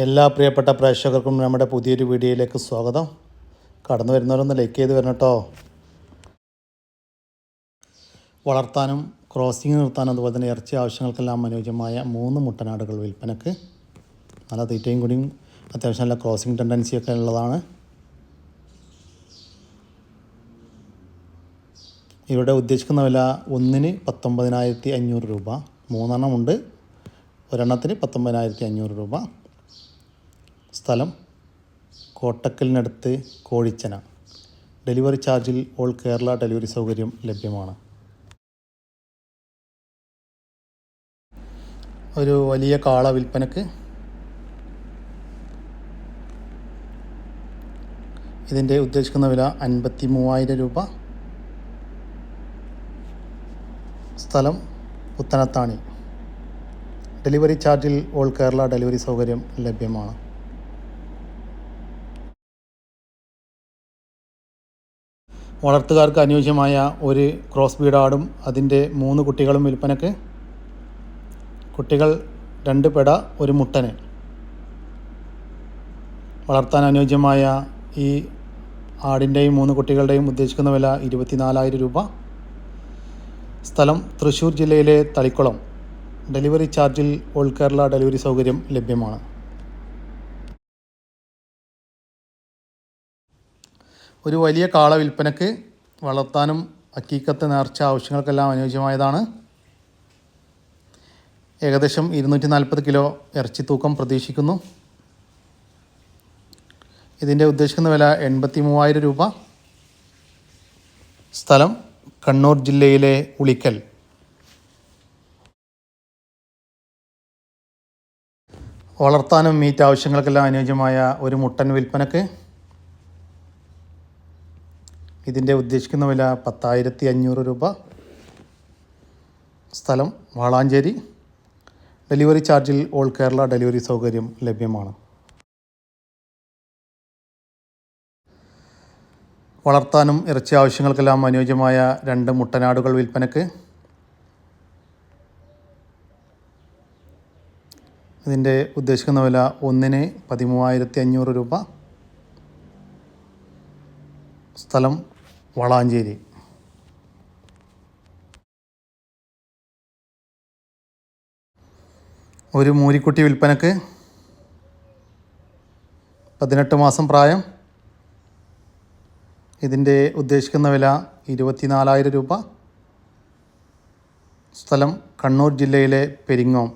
എല്ലാ പ്രിയപ്പെട്ട പ്രേക്ഷകർക്കും നമ്മുടെ പുതിയൊരു വീഡിയോയിലേക്ക് സ്വാഗതം. കടന്നു വരുന്നവരൊന്ന് ലൈക്ക് ചെയ്ത് വരണം കേട്ടോ വളർത്താനും ക്രോസിംഗ് നിർത്താനും അതുപോലെ തന്നെ ഇറച്ചി ആവശ്യങ്ങൾക്കെല്ലാം അനുയോജ്യമായ മൂന്ന് മുട്ടനാടുകൾ വിൽപ്പനക്ക്. നല്ല തീറ്റയും കൂടിയും അത്യാവശ്യം നല്ല ക്രോസിംഗ് ടെൻഡൻസിയൊക്കെ ഉള്ളതാണ്. ഇവിടെ ഉദ്ദേശിക്കുന്ന വില ഒന്നിന് പത്തൊമ്പതിനായിരത്തി അഞ്ഞൂറ് രൂപ. മൂന്നെണ്ണം ഉണ്ട്. ഒരെണ്ണത്തിന് പത്തൊമ്പതിനായിരത്തി അഞ്ഞൂറ് രൂപ. സ്ഥലം കോട്ടക്കലിനടുത്ത് കോഴിച്ചന. ഡെലിവറി ചാർജിൽ ഓൾ കേരള ഡെലിവറി സൗകര്യം ലഭ്യമാണ്. ഒരു വലിയ കാള വിൽപ്പനക്ക് ഇതിന്റെ ഉദ്ദേശിക്കുന്ന വില അൻപത്തി മൂവായിരം രൂപ. സ്ഥലം പുത്തനത്താണി. ഡെലിവറി ചാർജിൽ ഓൾ കേരള ഡെലിവറി സൗകര്യം ലഭ്യമാണ്. വളർത്തുകാർക്ക് അനുയോജ്യമായ ഒരു ക്രോസ് ബീഡാടും അതിന്റെ മൂന്ന് കുട്ടികളും വിൽപ്പനക്ക്. കുട്ടികൾ രണ്ട് പെട ഒരു മുട്ടന്. വളർത്താൻ അനുയോജ്യമായ ഈ ആടിന്റെയും മൂന്ന് കുട്ടികളുടെയും ഉദ്ദേശിക്കുന്ന വില ഇരുപത്തിനാലായിരം രൂപ. സ്ഥലം തൃശ്ശൂർ ജില്ലയിലെ തളിക്കുളം. ഡെലിവറി ചാർജിൽ ഓൾ കേരള ഡെലിവറി സൗകര്യം ലഭ്യമാണ്. ഒരു വലിയ കാള വിൽപ്പനക്ക് വളർത്താനും അക്കീക്കത്ത് നേർച്ച ആവശ്യങ്ങൾക്കെല്ലാം അനുയോജ്യമായതാണ്. ഏകദേശം ഇരുന്നൂറ്റി നാൽപ്പത് കിലോ ഇറച്ചി തൂക്കം പ്രതീക്ഷിക്കുന്നു. ഇതിന്റെ ഉദ്ദേശിക്കുന്ന വില എൺപത്തി മൂവായിരം രൂപ. സ്ഥലം കണ്ണൂർ ജില്ലയിലെ ഉളിക്കൽ. വളർത്താനും മീറ്റ് ആവശ്യങ്ങൾക്കെല്ലാം അനുയോജ്യമായ ഒരു മുട്ടൻ വിൽപ്പനക്ക് ഇതിന്റെ ഉദ്ദേശിക്കുന്ന വില പത്തായിരത്തി അഞ്ഞൂറ് രൂപ. സ്ഥലം വാളാഞ്ചേരി. ഡെലിവറി ചാർജിൽ ഓൾ കേരള ഡെലിവറി സൗകര്യം ലഭ്യമാണ്. വളർത്താനും ഇറച്ചി ആവശ്യങ്ങൾക്കെല്ലാം അനുയോജ്യമായ രണ്ട് മുട്ടനാടുകൾ വിൽപ്പനക്ക്. ഇതിന്റെ ഉദ്ദേശിക്കുന്ന വില ഒന്നിന് പതിമൂവായിരത്തി അഞ്ഞൂറ് രൂപ. സ്ഥലം വളാഞ്ചേരി. ഒരു മൂരിക്കുട്ടി വിൽപ്പനക്ക് പതിനെട്ട് മാസം പ്രായം. ഇതിന്റെ ഉദ്ദേശിക്കുന്ന വില ഇരുപത്തിനാലായിരം രൂപ. സ്ഥലം കണ്ണൂർ ജില്ലയിലെ പെരിങ്ങോം.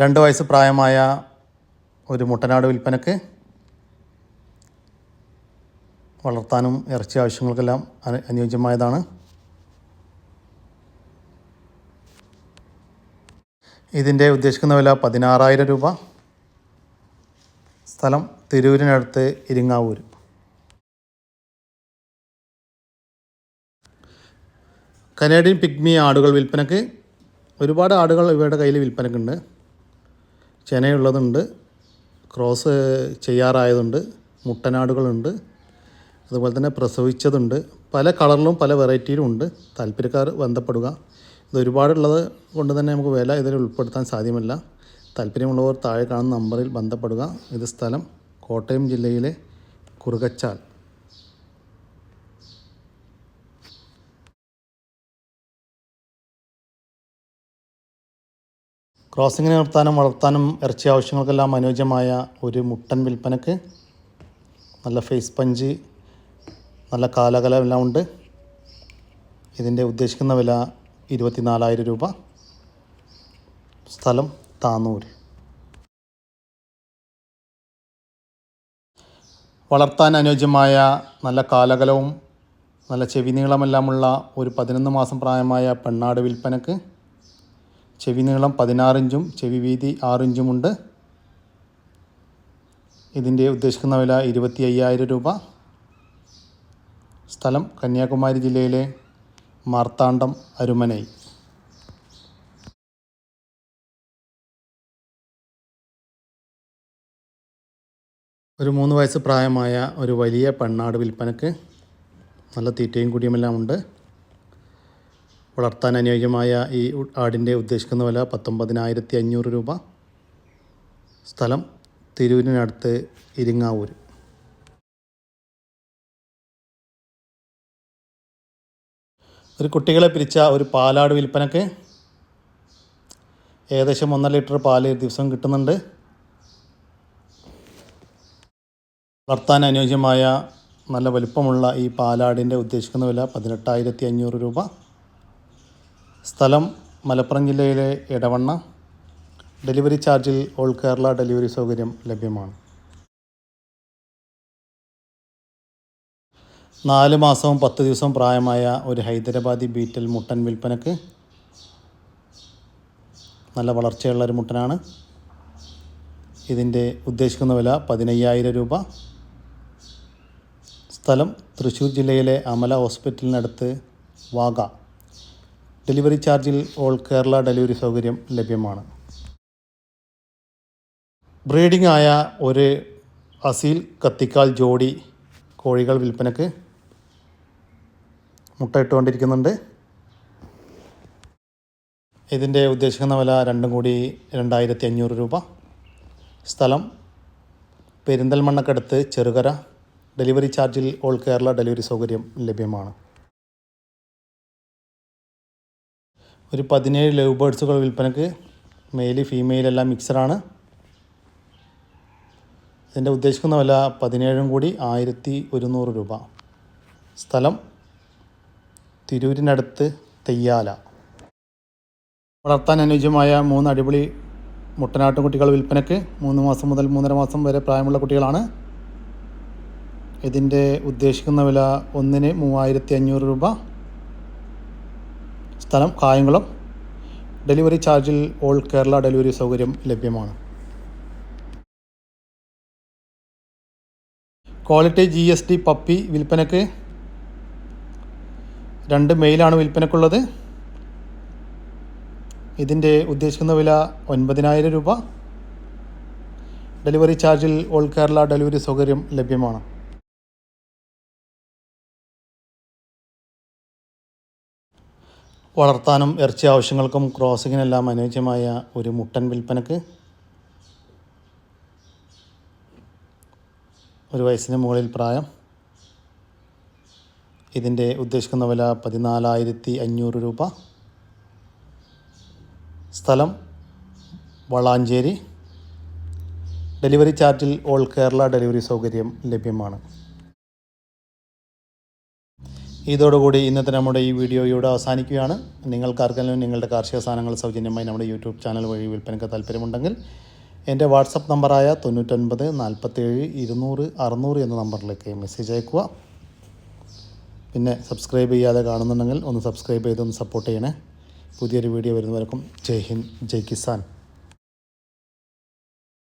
രണ്ട് വയസ്സ് പ്രായമായ ഒരു മുട്ടനാട് വിൽപ്പനക്ക് വളർത്താനും ഇറച്ചി ആവശ്യങ്ങൾക്കെല്ലാം അനു- അനുയോജ്യമായതാണ്. ഇതിന്റെ ഉദ്ദേശിക്കുന്ന വില പതിനാറായിരം രൂപ. സ്ഥലം തിരൂരിനടുത്ത് ഇരിങ്ങാവൂർ. കനേഡിയൻ പിഗ്മി ആടുകൾ വിൽപ്പനക്ക് ഒരുപാട് ആടുകൾ ഇവരുടെ കയ്യിൽ വിൽപ്പനക്കുണ്ട്. ചെനയുള്ളതുണ്ട് ക്രോസ് ചെയ്യാറായതുണ്ട് മുട്ടനാടുകളുണ്ട്. അതുപോലെ തന്നെ പ്രസവിച്ചതുണ്ട്. പല കളറിലും പല വെറൈറ്റിയിലും ഉണ്ട്. താല്പര്യക്കാർ ബന്ധപ്പെടുക. ഇത് ഒരുപാടുള്ളത് കൊണ്ട് തന്നെ നമുക്ക് വില ഇതിൽ ഉൾപ്പെടുത്താൻ സാധ്യമല്ല. താല്പര്യമുള്ളവർ താഴെ കാണുന്ന നമ്പറിൽ ബന്ധപ്പെടുക. ഇത് സ്ഥലം കോട്ടയം ജില്ലയിലെ കുറുകച്ചാൽ. ക്രോസിങ്ങിന് നിർത്താനും വളർത്താനും ഇറച്ചി ആവശ്യങ്ങൾക്കെല്ലാം അനുയോജ്യമായ ഒരു മുട്ടൻ വിൽപ്പനക്ക് നല്ല ഫേസ് പഞ്ച് നല്ല കാലകലമെല്ലാം ഉണ്ട്. ഇതിന്റെ ഉദ്ദേശിക്കുന്ന വില ഇരുപത്തിനാലായിരം രൂപ. സ്ഥലം താന്നൂർ വളർത്താൻ അനുയോജ്യമായ നല്ല കാലകലവും നല്ല ചെവി നീളമെല്ലാമുള്ള ഒരു പതിനൊന്ന് മാസം പ്രായമായ പെണ്ണാട് വിൽപ്പനക്ക് ചെവി നീളം പതിനാറിഞ്ചും ചെവി വീതി ആറിഞ്ചുമുണ്ട് ഇതിന്റെ ഉദ്ദേശിക്കുന്ന വില ഇരുപത്തി അയ്യായിരം രൂപ. സ്ഥലം കന്യാകുമാരി ജില്ലയിലെ മാർത്താണ്ഡം അരുമനൈ. ഒരു മൂന്ന് വയസ്സ് പ്രായമായ ഒരു വലിയ പെണ്ണാട് വിൽപ്പനക്ക് നല്ല തീറ്റയും കുടിയുമെല്ലാം ഉണ്ട്. വളർത്താൻ അനുയോജ്യമായ ഈ ആടിന്റെ ഉദ്ദേശിക്കുന്ന വില പത്തൊമ്പതിനായിരത്തി അഞ്ഞൂറ് രൂപ. സ്ഥലം തിരൂരിനടുത്ത് ഇരിങ്ങാവൂർ ഒരു കുട്ടികളെ പിരിച്ച ഒരു പാലാട് വിൽപ്പനക്ക് ഏകദേശം ഒന്നര ലിറ്റർ ഒരു ദിവസം കിട്ടുന്നുണ്ട്. വളർത്താൻ അനുയോജ്യമായ നല്ല വലിപ്പമുള്ള ഈ പാലാടിന്റെ ഉദ്ദേശിക്കുന്ന വില പതിനെട്ടായിരത്തി അഞ്ഞൂറ് രൂപ. സ്ഥലം മലപ്പുറം ജില്ലയിലെ ഇടവണ്ണ ഡെലിവറി ചാർജിൽ ഓൾ കേരള ഡെലിവറി സൗകര്യം ലഭ്യമാണ്. നാല് മാസവും പത്ത് ദിവസവും പ്രായമായ ഒരു ഹൈദരാബാദി ബീറ്റൽ മുട്ടൻ വിൽപ്പനക്ക് നല്ല വളർച്ചയുള്ള ഒരു മുട്ടനാണ്. ഇതിന്റെ ഉദ്ദേശിക്കുന്ന വില പതിനയ്യായിരം രൂപ. സ്ഥലം തൃശ്ശൂർ ജില്ലയിലെ അമല ഹോസ്പിറ്റലിനടുത്ത് വാഗ. ഡെലിവറി ചാർജിൽ ഓൾ കേരള ഡെലിവറി സൗകര്യം ലഭ്യമാണ്. ബ്രീഡിംഗ് ആയ ഒരു അസീൽ കത്തിക്കാൽ ജോഡി കോഴികൾ വിൽപ്പനക്ക് മുട്ടയിട്ടുകൊണ്ടിരിക്കുന്നുണ്ട്. ഇതിന്റെ ഉദ്ദേശിക്കുന്ന വില രണ്ടും കൂടി രണ്ടായിരത്തി അഞ്ഞൂറ് രൂപ. സ്ഥലം പെരിന്തൽമണ്ണക്കടുത്ത് ചെറുകര. ഡെലിവറി ചാർജിൽ ഓൾ കേരള ഡെലിവറി സൗകര്യം ലഭ്യമാണ്. ഒരു പതിനേഴ് ലവ് ബേഡ്സുകൾ വിൽപ്പനക്ക് മെയിൽ ഫീമെയിൽ എല്ലാം മിക്സഡാണ്. ഇതിന്റെ ഉദ്ദേശിക്കുന്ന വില പതിനേഴും കൂടി ആയിരത്തി ഒരുന്നൂറ് രൂപ. സ്ഥലം തിരൂരിനടുത്ത് തെയ്യാല. വളർത്താൻ അനുയോജ്യമായ മൂന്ന് അടിപൊളി മുട്ടനാട്ടും കുട്ടികൾ വിൽപ്പനക്ക് മൂന്ന് മാസം മുതൽ മൂന്നര മാസം വരെ പ്രായമുള്ള കുട്ടികളാണ്. ഇതിന്റെ ഉദ്ദേശിക്കുന്ന വില ഒന്നിന് മൂവായിരത്തി അഞ്ഞൂറ് രൂപ. സ്ഥലം കായംകുളം. ഡെലിവറി ചാർജിൽ ഓൾ കേരള ഡെലിവറി സൗകര്യം ലഭ്യമാണ്. Quality G S D puppy വിൽപ്പനക്ക് രണ്ട് മെയിലാണ് വിൽപ്പനക്കുള്ളത്. ഇതിന്റെ ഉദ്ദേശിക്കുന്ന വില ഒൻപതിനായിരം രൂപ. ഡെലിവറി ചാർജിൽ ഓൾ കേരള ഡെലിവറി സൗകര്യം ലഭ്യമാണ്. വളർത്താനും ഇറച്ചി ആവശ്യങ്ങൾക്കും ക്രോസിങ്ങിനെല്ലാം അനുയോജ്യമായ ഒരു മുട്ടൻ വിൽപ്പനക്ക്. ഒരു വയസ്സിന് മുകളിൽ പ്രായം. ഇതിന്റെ ഉദ്ദേശിക്കുന്ന വില പതിനാലായിരത്തി അഞ്ഞൂറ് രൂപ. സ്ഥലം വളാഞ്ചേരി. ഡെലിവറി ചാർജിൽ ഓൾ കേരള ഡെലിവറി സൗകര്യം ലഭ്യമാണ്. ഇതോടുകൂടി ഇന്നത്തെ നമ്മുടെ ഈ വീഡിയോ ഇവിടെ അവസാനിക്കുകയാണ്. നിങ്ങൾക്കാർക്കെങ്കിലും നിങ്ങളുടെ കാർഷിക സാധനങ്ങൾ സൗജന്യമായി നമ്മുടെ യൂട്യൂബ് ചാനൽ വഴി വിൽപ്പനയ്ക്ക് താല്പര്യമുണ്ടെങ്കിൽ എന്റെ വാട്സപ്പ് നമ്പറായ തൊണ്ണൂറ്റൊൻപത് നാൽപ്പത്തേഴ് ഇരുന്നൂറ് അറുന്നൂറ് എന്ന നമ്പറിലേക്ക് മെസ്സേജ് അയക്കുക പിന്നെ സബ്സ്ക്രൈബ് ചെയ്യാതെ കാണുന്നുണ്ടെങ്കിൽ ഒന്ന് സബ്സ്ക്രൈബ് ചെയ്തൊന്ന് സപ്പോർട്ട് ചെയ്യണേ. പുതിയൊരു വീഡിയോ വരുന്നവർക്കും ജയ് ഹിന്ദ് ജയ് കിസാൻ.